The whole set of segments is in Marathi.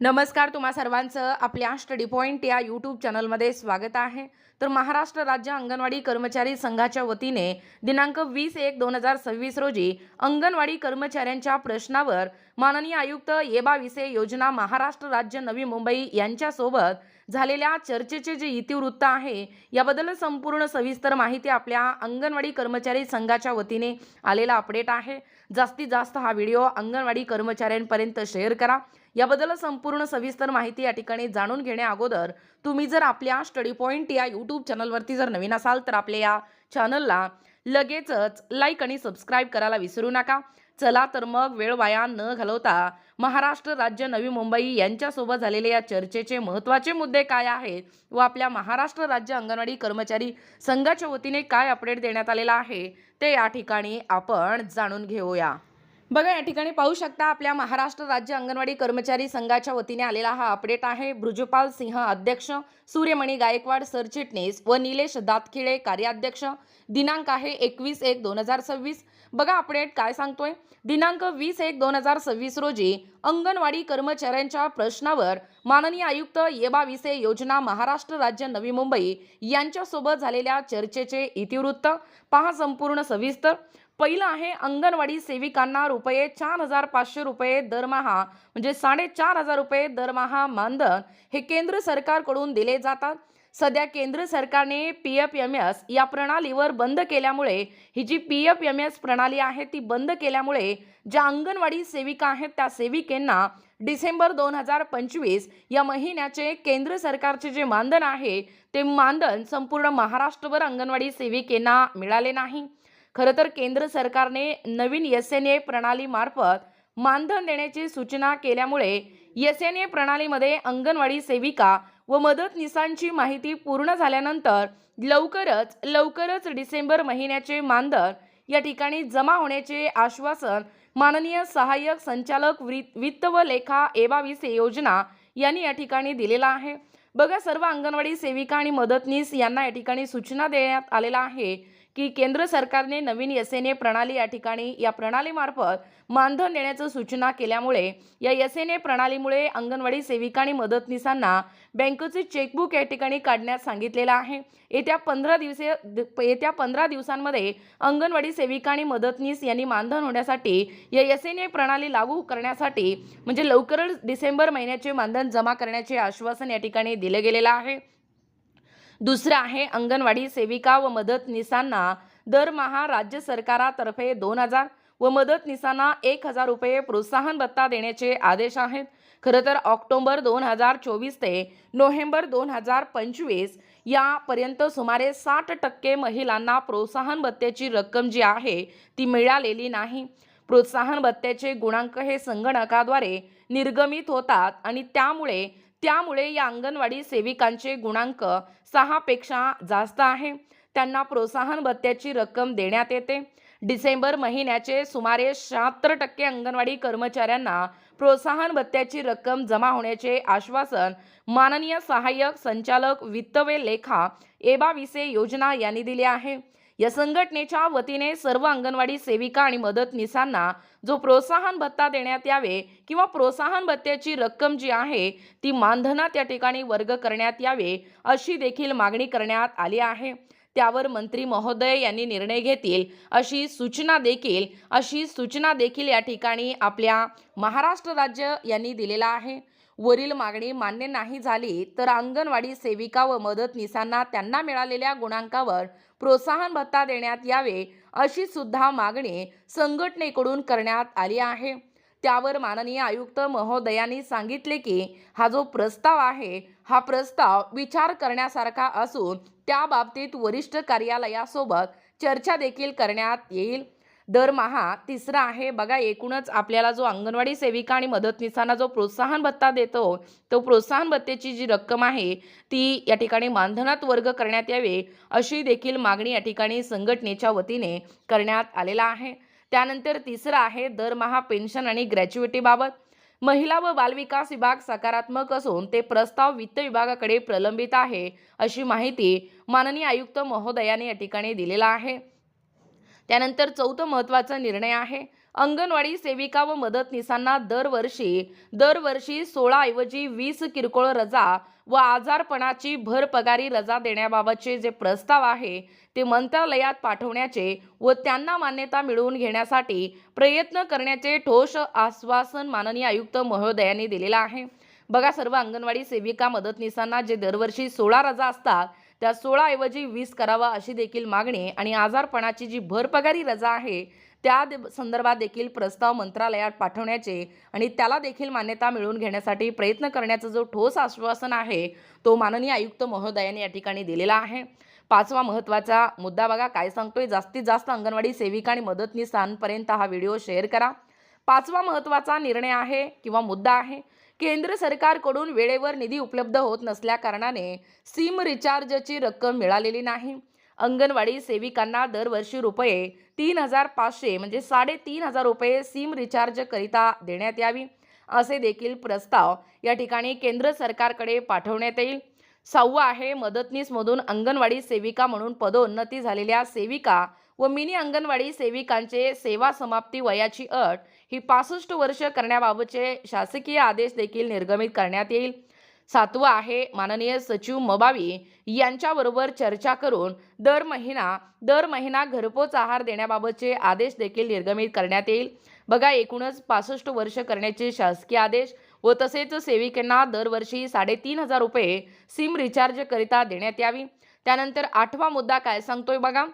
नमस्कार तुम्हा सर्वांचं आपल्या स्टडी पॉईंट या यूट्यूब चॅनलमध्ये स्वागत आहे. तर महाराष्ट्र राज्य अंगणवाडी कर्मचारी संघाच्या वतीने दिनांक वीस एक दोन हजार सव्वीस रोजी अंगणवाडी कर्मचाऱ्यांच्या प्रश्नावर माननीय आयुक्त येबा विसे योजना महाराष्ट्र राज्य नवी मुंबई यांच्यासोबत झालेल्या चर्चेचे जे इतिवृत्त आहे याबद्दल संपूर्ण सविस्तर माहिती आपल्या अंगणवाडी कर्मचारी संघाच्या वतीने आलेला अपडेट आहे. जास्तीत जास्त हा व्हिडिओ अंगणवाडी कर्मचाऱ्यांपर्यंत शेअर करा. याबद्दल संपूर्ण सविस्तर माहिती या ठिकाणी जाणून घेण्या अगोदर तुम्ही जर आपल्या स्टडी पॉईंट या यूट्यूब चॅनलवरती जर नवीन असाल तर आपल्या या चॅनलला लगेचच लाईक आणि सबस्क्राईब करायला विसरू नका. चला तर मग वेळ वाया न घालवता महाराष्ट्र राज्य नवी मुंबई यांच्यासोबत झालेल्या या चर्चेचे महत्त्वाचे मुद्दे काय आहेत व आपल्या महाराष्ट्र राज्य अंगणवाडी कर्मचारी संघाच्या वतीने काय अपडेट देण्यात आलेला आहे ते या ठिकाणी आपण जाणून घेऊया. बघा या ठिकाणी पाहू शकता आपल्या महाराष्ट्र राज्य अंगणवाडी कर्मचारी संघाच्या वतीने आलेला हा अपडेट आहे. ब्रुजपाल सिंह अध्यक्ष सूर्यमणी गायकवाड सरचिटणीस व निलेश दातखिळे कार्याध्यक्ष. दिनांक आहे एकवीस एक दोन हजार सव्वीस. बघा अपडेट काय सांगतोय? दिनांक वीस एक दोन हजार सव्वीस रोजी अंगणवाडी कर्मचाऱ्यांच्या प्रश्नावर माननीय आयुक्त येबा विसे योजना महाराष्ट्र राज्य नवी मुंबई यांच्यासोबत झालेल्या चर्चेचे इतिवृत्त. पहा संपूर्ण सविस्तर. पहिलं आहे अंगणवाडी सेविकांना रुपये चार हजार पाचशे रुपये दरमहा म्हणजे साडेचार हजार रुपये दरमहा मानधन हे केंद्र सरकारकडून दिले जातात. सध्या केंद्र सरकारने पी एफ एम एस या प्रणालीवर बंद केल्यामुळे ही G P F M S प्रणाली आहे ती बंद केल्यामुळे ज्या अंगणवाडी सेविका आहेत त्या सेविकेंना डिसेंबर दोन हजार पंचवीस या महिन्याचे केंद्र सरकारचे जे मानधन आहे ते मानधन संपूर्ण महाराष्ट्रभर अंगणवाडी सेविकेंना मिळाले नाही. खरं तर केंद्र सरकारने नवीन एस एन ए प्रणालीमार्फत मानधन देण्याची सूचना केल्यामुळे एस एन ए प्रणालीमध्ये अंगणवाडी सेविका व मदतनीसांची माहिती पूर्ण झाल्यानंतर लवकरच लवकरच डिसेंबर महिन्याचे मानधन या ठिकाणी जमा होण्याचे आश्वासन माननीय सहाय्यक संचालक वित्त व लेखा एबावीस योजना यांनी या ठिकाणी दिलेला आहे. बघा सर्व अंगणवाडी सेविका आणि मदतनीस यांना या ठिकाणी सूचना देण्यात आलेला आहे. की केंद्र सरकारने नवीन एस एन ए प्रणाली या ठिकाणी या प्रणालीमार्फत मानधन देण्याचं सूचना केल्यामुळे या एस एन ए प्रणालीमुळे अंगणवाडी सेविका आणि मदतनीसांना बँकेचे चेकबुक या ठिकाणी काढण्यास सांगितलेलं आहे. येत्या पंधरा दिवसे द- येत्या पंधरा दिवसांमध्ये अंगणवाडी सेविका आणि मदतनीस यांनी मानधन होण्यासाठी या एस एन ए प्रणाली लागू करण्यासाठी म्हणजे लवकरच डिसेंबर महिन्याचे मानधन जमा करण्याचे आश्वासन या ठिकाणी दिलं गेलेलं आहे. दुसरं आहे अंगणवाडी सेविका व मदतनीसांना दरमहा राज्य सरकारातर्फे दोन हजार व मदतनीसांना एक हजार रुपये प्रोत्साहन भत्ता देण्याचे आदेश आहेत. खरं तर ऑक्टोबर दोन हजार चोवीस ते नोव्हेंबर दोन हजार पंचवीस यापर्यंत सुमारे साठ टक्के महिलांना प्रोत्साहन भत्त्याची रक्कम जी आहे ती मिळालेली नाही. प्रोत्साहन भत्त्याचे गुणांक हे संगणकाद्वारे निर्गमित होतात आणि त्यामुळे त्यामुळे या अंगणवाडी सेविकांचे गुणांक सहापेक्षा जास्त आहे. त्यांना प्रोत्साहन भत्त्याची रक्कम देण्यात येते. डिसेंबर महिन्याचे सुमारे शहात्तर टक्के अंगणवाडी कर्मचाऱ्यांना प्रोत्साहन भत्त्याची रक्कम जमा होण्याचे आश्वासन माननीय सहाय्यक संचालक वित्तवे लेखा एबा विसे योजना यांनी दिले आहे. या संघटनेच्या वतीने सर्व अंगणवाडी सेविका आणि मदतनीसांना जो प्रोत्साहन भत्ता देण्यात यावे किंवा प्रोत्साहन भत्त्याची रक्कम जी आहे ती मानधनात या ठिकाणी वर्ग करण्यात यावे अशी देखील मागणी करण्यात आली आहे. त्यावर मंत्री महोदय यांनी निर्णय घेतील अशी सूचना देखील अशी सूचना देखील या ठिकाणी आपल्या महाराष्ट्र राज्य यांनी दिलेला आहे. वरील मागणी मान्य नाही झाली तर अंगणवाडी सेविका व मदतनीसांना त्यांना मिळालेल्या गुणांकावर प्रोत्साहन भत्ता देण्यात यावे अशी सुद्धा मागणी संघटनेकडून करण्यात आली आहे. त्यावर माननीय आयुक्त महोदयांनी सांगितले की हा जो प्रस्ताव आहे हा प्रस्ताव विचार करण्यासारखा असून त्या बाबतीत वरिष्ठ कार्यालयासोबत चर्चा देखील करण्यात येईल. दरमहा तिसरा आहे. बघा एकूणच आपल्याला जो अंगणवाडी सेविका आणि मदतनीसांना जो प्रोत्साहन भत्ता देतो तो प्रोत्साहन भत्तेची जी रक्कम आहे ती या ठिकाणी मानधनात वर्ग करण्यात यावे अशी देखील मागणी या ठिकाणी संघटनेच्या वतीने करण्यात आलेला आहे. त्यानंतर तिसरं आहे दरमहा पेन्शन आणि ग्रॅच्युइटीबाबत महिला व बालविकास विभाग सकारात्मक असून ते प्रस्ताव वित्त विभागाकडे प्रलंबित आहे अशी माहिती माननीय आयुक्त महोदयाने या ठिकाणी दिलेला आहे. त्यानंतर चौथं महत्त्वाचा निर्णय आहे. अंगणवाडी सेविका व मदतनीसांना दरवर्षी दरवर्षी सोळाऐवजी वीस किरकोळ रजा व आजारपणाची भरपगारी रजा देण्याबाबतचे जे प्रस्ताव आहे ते मंत्रालयात पाठवण्याचे व त्यांना मान्यता मिळवून घेण्यासाठी प्रयत्न करण्याचे ठोस आश्वासन माननीय आयुक्त महोदयांनी दिलेलं आहे. बघा सर्व अंगणवाडी सेविका मदतनीसांना जे दरवर्षी सोळा रजा असतात त्या सोळा ऐवजी वीस करावा अशी देखील मागणी आणि आजारपणाची जी भरपगारी रजा आहे त्या संदर्भात देखील प्रस्ताव मंत्रालयात पाठवण्याचे आणि त्याला देखील मान्यता मिळवून घेण्यासाठी प्रयत्न करण्याचं जो ठोस आश्वासन आहे तो माननीय आयुक्त महोदयाने या ठिकाणी दिलेला आहे. पाचवा महत्त्वाचा मुद्दा बघा काय सांगतोय? जास्तीत जास्त अंगणवाडी सेविका आणि मदतनीसांपर्यंत हा व्हिडिओ शेअर करा. पाचवा महत्त्वाचा निर्णय आहे किंवा मुद्दा आहे केंद्र सरकारकडून वेळेवर निधी उपलब्ध होत नसल्याकारणाने सिम रिचार्जची रक्कम मिळालेली नाही. अंगणवाडी सेविकांना दरवर्षी रुपये तीन हजार पाचशे म्हणजे साडेतीन हजार रुपये सिम रिचार्ज करिता देण्यात यावी असे देखील प्रस्ताव या ठिकाणी केंद्र सरकारकडे पाठवण्यात येईल. सहावं आहे मदतनीसमधून अंगणवाडी सेविका म्हणून पदोन्नती झालेल्या सेविका व मिनी अंगणवाडी सेविकांचे सेवा समाप्ती वयाची अट ही पासष्ट वर्ष करण्याबाबतचे शासकीय आदेश देखील निर्गमित करण्यात येईल. सातवं आहे माननीय सचिव मबावी यांच्याबरोबर चर्चा करून दर महिना दर महिना घरपोच आहार देण्याबाबतचे आदेश देखील निर्गमित करण्यात येईल. बघा एकूणच पासष्ट वर्ष करण्याचे शासकीय आदेश व तसेच सेविकांना दरवर्षी साडेतीन हजार रुपये सिम रिचार्ज करिता देण्यात यावी. त्यानंतर आठवा मुद्दा काय सांगतोय बघा?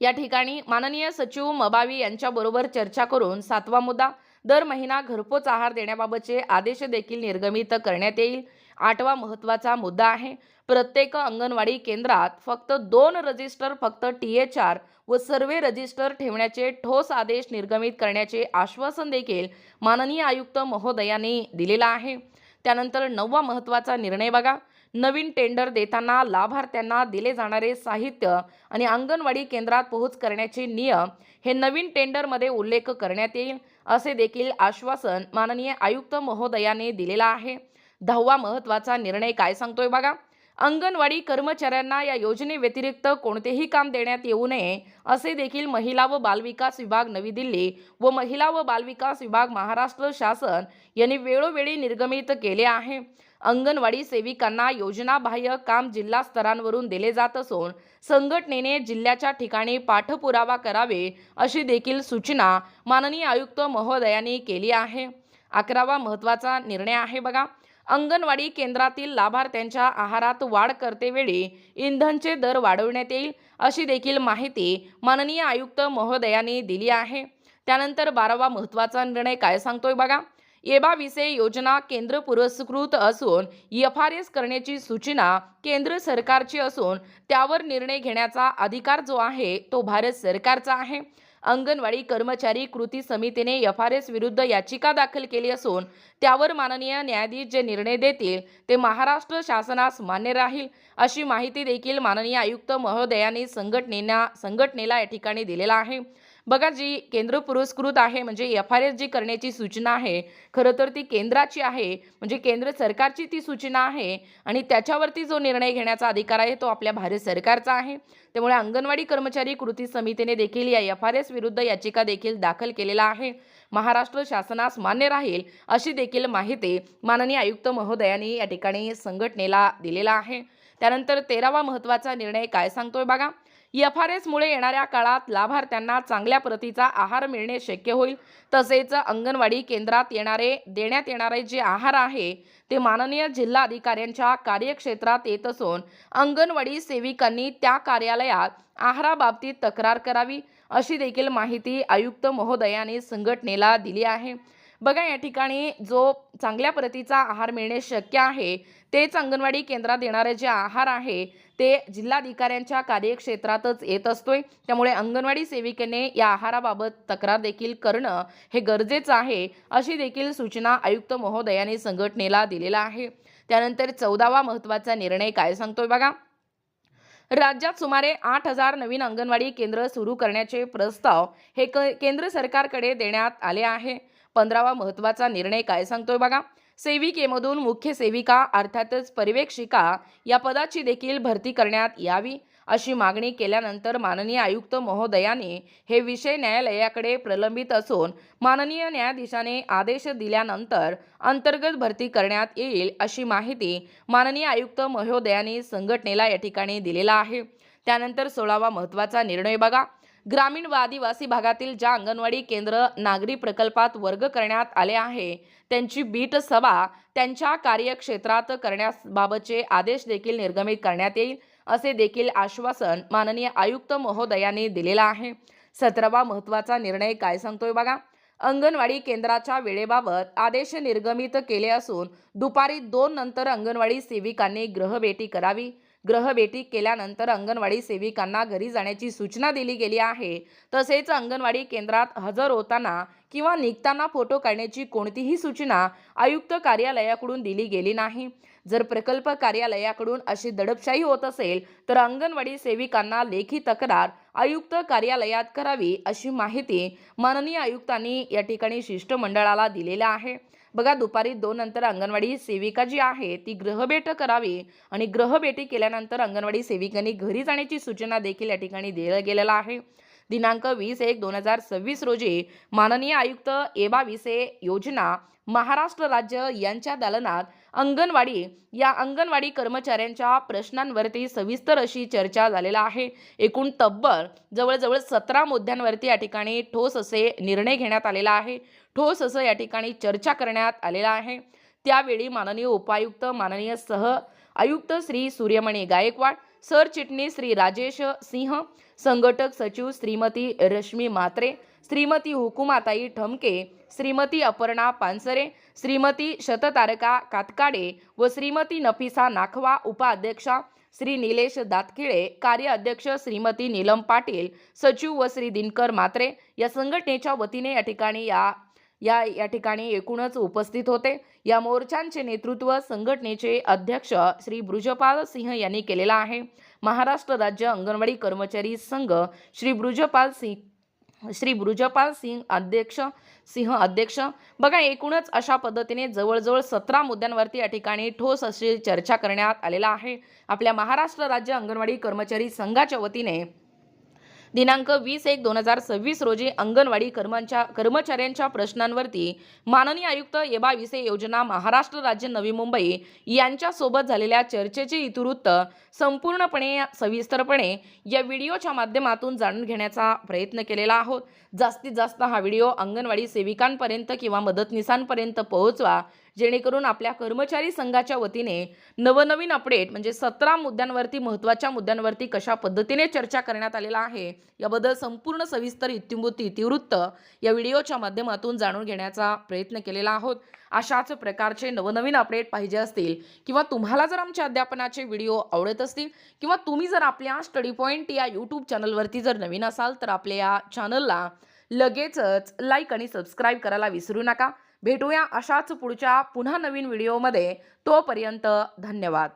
या ठिकाणी माननीय सचिव मबावी यांच्याबरोबर चर्चा करून सातवा मुद्दा दर महिना घरपोच आहार देण्याबाबतचे आदेश देखील निर्गमित करण्यात येईल. आठवा महत्त्वाचा मुद्दा आहे प्रत्येक अंगणवाडी केंद्रात फक्त दोन रजिस्टर फक्त टी एच आर व सर्वे रजिस्टर ठेवण्याचे ठोस आदेश निर्गमित करण्याचे आश्वासन देखील माननीय आयुक्त महोदयांनी दिलेला आहे. त्यानंतर नववा महत्त्वाचा निर्णय बघा नवीन टेंडर देताना लाभार्थ्यांना दिले जाणारे साहित्य आणि अंगणवाडी केंद्रात पोहोच करण्याचे नियम हे नवीन टेंडरमध्ये उल्लेख करण्यात येईल असे देखील आश्वासन माननीय आयुक्त महोदयाने दिलेला आहे. दहावा महत्त्वाचा निर्णय काय सांगतोय बघा? अंगणवाडी कर्मचाऱ्यांना या योजनेव्यतिरिक्त कोणतेही काम देण्यात येऊ नये असे देखील महिला व बालविकास विभाग नवी दिल्ली व महिला व बालविकास विभाग महाराष्ट्र शासन यांनी वेळोवेळी निर्गमित केले आहे. अंगणवाडी सेविकांना योजनाबाह्य काम जिल्हा स्तरांवरून दिले जात असून संघटनेने जिल्ह्याच्या ठिकाणी पाठपुरावा करावे अशी देखील सूचना माननीय आयुक्त महोदयांनी केली आहे. अकरावा महत्त्वाचा निर्णय आहे बघा. अंगणवाडी केंद्रातील लाभार्थ्यांच्या आहारात वाढ करतेवेळी इंधनचे दर वाढवण्यात येईल अशी देखील माहिती माननीय आयुक्त महोदयांनी दिली आहे. त्यानंतर बारावा महत्त्वाचा निर्णय काय सांगतोय बघा. एबा विसे योजना केंद्र पुरस्कृत असून एफ आर एस करण्याची सूचना केंद्र सरकारची असून त्यावर निर्णय घेण्याचा अधिकार जो आहे तो भारत सरकारचा आहे. अंगणवाडी कर्मचारी कृती समितीने एफ आर एस विरुद्ध याचिका दाखल केली असून त्यावर माननीय न्यायाधीश जे निर्णय देतील ते महाराष्ट्र शासनास मान्य राहील अशी माहिती देखील माननीय आयुक्त महोदयांनी संघटनेना संघटनेला या ठिकाणी दिलेला आहे. बघा जी केंद्र पुरस्कृत आहे म्हणजे एफ आर एस जी करण्याची सूचना आहे खरं तर ती केंद्राची आहे म्हणजे केंद्र सरकारची ती सूचना आहे आणि त्याच्यावरती जो निर्णय घेण्याचा अधिकार आहे तो आपल्या भारत सरकारचा आहे. त्यामुळे अंगणवाडी कर्मचारी कृती समितीने देखील या एफ आर एस विरुद्ध याचिका देखील दाखल केलेला आहे. महाराष्ट्र शासनास मान्य राहील अशी देखील माहिती माननीय आयुक्त महोदयांनी या ठिकाणी संघटनेला दिलेला आहे. त्यानंतर तेरावा महत्त्वाचा निर्णय काय सांगतोय बघा? एफ आर एसमुळे येणाऱ्या काळात लाभार्थ्यांना चांगल्या प्रतीचा आहार मिळणे शक्य होईल. तसेच अंगणवाडी केंद्रात येणारे देण्यात येणारे जे आहार आहे ते माननीय जिल्हा अधिकाऱ्यांच्या कार्यक्षेत्रात येत असून अंगणवाडी सेविकांनी त्या कार्यालयात आहाराबाबतीत तक्रार करावी अशी देखील माहिती आयुक्त महोदयाने संघटनेला दिली आहे. बघा या ठिकाणी जो चांगल्या प्रतीचा आहार मिळणे शक्य आहे तेच अंगणवाडी केंद्रात देणारे जे आहार आहे ते जिल्हाधिकाऱ्यांच्या कार्यक्षेत्रातच येत असतोय. त्यामुळे अंगणवाडी सेविकेने या आहाराबाबत तक्रार देखील करणं हे गरजेचं आहे अशी देखील सूचना आयुक्त महोदयाने संघटनेला दिलेला आहे. त्यानंतर चौदावा महत्त्वाचा निर्णय काय सांगतोय बघा. राज्यात सुमारे आठ हजार नवीन अंगणवाडी केंद्र सुरू करण्याचे प्रस्ताव हे क केंद्र सरकारकडे देण्यात आले आहे. पंधरावा महत्त्वाचा निर्णय काय सांगतोय बघा. सेविकेमधून मुख्य सेविका अर्थातच पर्यवेक्षिका या पदाची देखील भरती करण्यात यावी अशी मागणी केल्यानंतर माननीय आयुक्त महोदयाने हे विषय न्यायालयाकडे प्रलंबित असून माननीय न्यायाधीशाने आदेश दिल्यानंतर अंतर्गत भरती करण्यात येईल अशी माहिती माननीय आयुक्त महोदयांनी संघटनेला या ठिकाणी दिलेला आहे. त्यानंतर सोळावा महत्त्वाचा निर्णय बघा. ग्रामीण व आदिवासी भागातील ज्या अंगणवाडी केंद्र नागरी प्रकल्पात वर्ग करण्यात आले आहे त्यांची बीट सभा त्यांच्या कार्यक्षेत्रात करण्याबाबतचे आदेश देखील निर्गमित करण्यात येईल असे देखील आश्वासन माननीय आयुक्त महोदयांनी दिलेलं आहे. सतरावा महत्त्वाचा निर्णय काय सांगतोय बघा? अंगणवाडी केंद्राच्या वेळेबाबत आदेश निर्गमित केले असून दुपारी दोन नंतर अंगणवाडी सेविकांनी ग्रहभेटी करावी. ग्रहभेटी केल्यानंतर अंगणवाडी सेविकांना घरी जाण्याची सूचना दिली गेली आहे. तसेच अंगणवाडी केंद्रात हजर होताना किंवा निघताना फोटो काढण्याची कोणतीही सूचना आयुक्त कार्यालयाकडून दिली गेली नाही. जर प्रकल्प कार्यालयाकडून अशी दडपशाही होत असेल तर अंगणवाडी सेविकांना लेखी तक्रार आयुक्त कार्यालयात करावी अशी माहिती माननीय आयुक्तांनी या ठिकाणी शिष्टमंडळाला दिलेला आहे. बघा दुपारी दोन नंतर अंगणवाडी सेविका जी आहे ती ग्रहभेट करावी आणि ग्रहभेटी केल्यानंतर अंगणवाडी सेविकांनी घरी जाण्याची सूचना देखील या ठिकाणी दिलं गेलेलं आहे. दिनांक वीस एक दोन हजार सव्वीस रोजी माननीय आयुक्त एबा विसे योजना महाराष्ट्र राज्य यांच्या दालनात अंगणवाडी या अंगणवाडी कर्मचाऱ्यांच्या प्रश्नांवरती सविस्तर अशी चर्चा झालेला आहे. एकूण तब्बल जवळजवळ सतरा मुद्द्यांवरती या ठिकाणी ठोस असे निर्णय घेण्यात आलेला आहे. ठोस असं या ठिकाणी चर्चा करण्यात आलेला आहे. त्यावेळी माननीय उपायुक्त माननीय सह आयुक्त श्री सूर्यमणी गायकवाड सरचिटणीस श्री राजेश सिंह संघटक सचिव श्रीमती रश्मी म्हात्रे श्रीमती हुकुमाताई ठमके श्रीमती अपर्णा पानसरे श्रीमती शततारका कातकाडे व श्रीमती नफिसा नाखवा उपाध्यक्षा श्री निलेश दातखिळे कार्य अध्यक्ष श्रीमती नीलम पाटील सचिव व श्री दिनकर मात्रे या संघटनेच्या वतीने या ठिकाणी या या या ठिकाणी एकूणच उपस्थित होते. या मोर्चांचे नेतृत्व संघटनेचे अध्यक्ष श्री ब्रुजपाल सिंह यांनी केलेला आहे. महाराष्ट्र राज्य अंगणवाडी कर्मचारी संघ श्री ब्रुजपाल सिंह श्री ब्रुजपाल सिंग अध्यक्ष सिंह अध्यक्ष. बघा एकूणच अशा पद्धतीने जवळजवळ सतरा मुद्द्यांवरती या ठिकाणी ठोस अशी चर्चा करण्यात आलेला आहे. आपल्या महाराष्ट्र राज्य अंगणवाडी कर्मचारी संघाच्या वतीने दिनांक वीस एक दोन हजार सव्वीस रोजी अंगणवाडी कर्मचा कर्मचाऱ्यांच्या प्रश्नांवरती माननीय आयुक्त येबा विसे योजना महाराष्ट्र राज्य नवी मुंबई यांच्यासोबत झालेल्या चर्चेचे इतिवृत्त संपूर्णपणे सविस्तरपणे या व्हिडिओच्या माध्यमातून जाणून घेण्याचा प्रयत्न केलेला आहोत. जास्तीत जास्त हा व्हिडिओ अंगणवाडी सेविकांपर्यंत किंवा मदतनीसांपर्यंत पोहोचवा. जेणेकरून आपल्या कर्मचारी संघाच्या वतीने नवनवीन अपडेट म्हणजे सतरा मुद्द्यांवरती महत्त्वाच्या मुद्द्यांवरती कशा पद्धतीने चर्चा करण्यात आलेला आहे याबद्दल संपूर्ण सविस्तर इत्युंबूत इतिवृत्त या व्हिडिओच्या माध्यमातून जाणून घेण्याचा प्रयत्न केलेला आहोत. अशाच प्रकारचे नवनवीन अपडेट पाहिजे असतील किंवा तुम्हाला जर आमच्या अध्यापनाचे व्हिडिओ आवडत असतील किंवा तुम्ही जर आपल्या स्टडी पॉईंट या यूट्यूब चॅनलवरती जर नवीन असाल तर आपल्या या चॅनलला लगेचच लाईक आणि सबस्क्राईब करायला विसरू नका. भेटूया अशाच पुढच्या पुन्हा नवीन व्हिडिओमध्ये. तोपर्यंत धन्यवाद.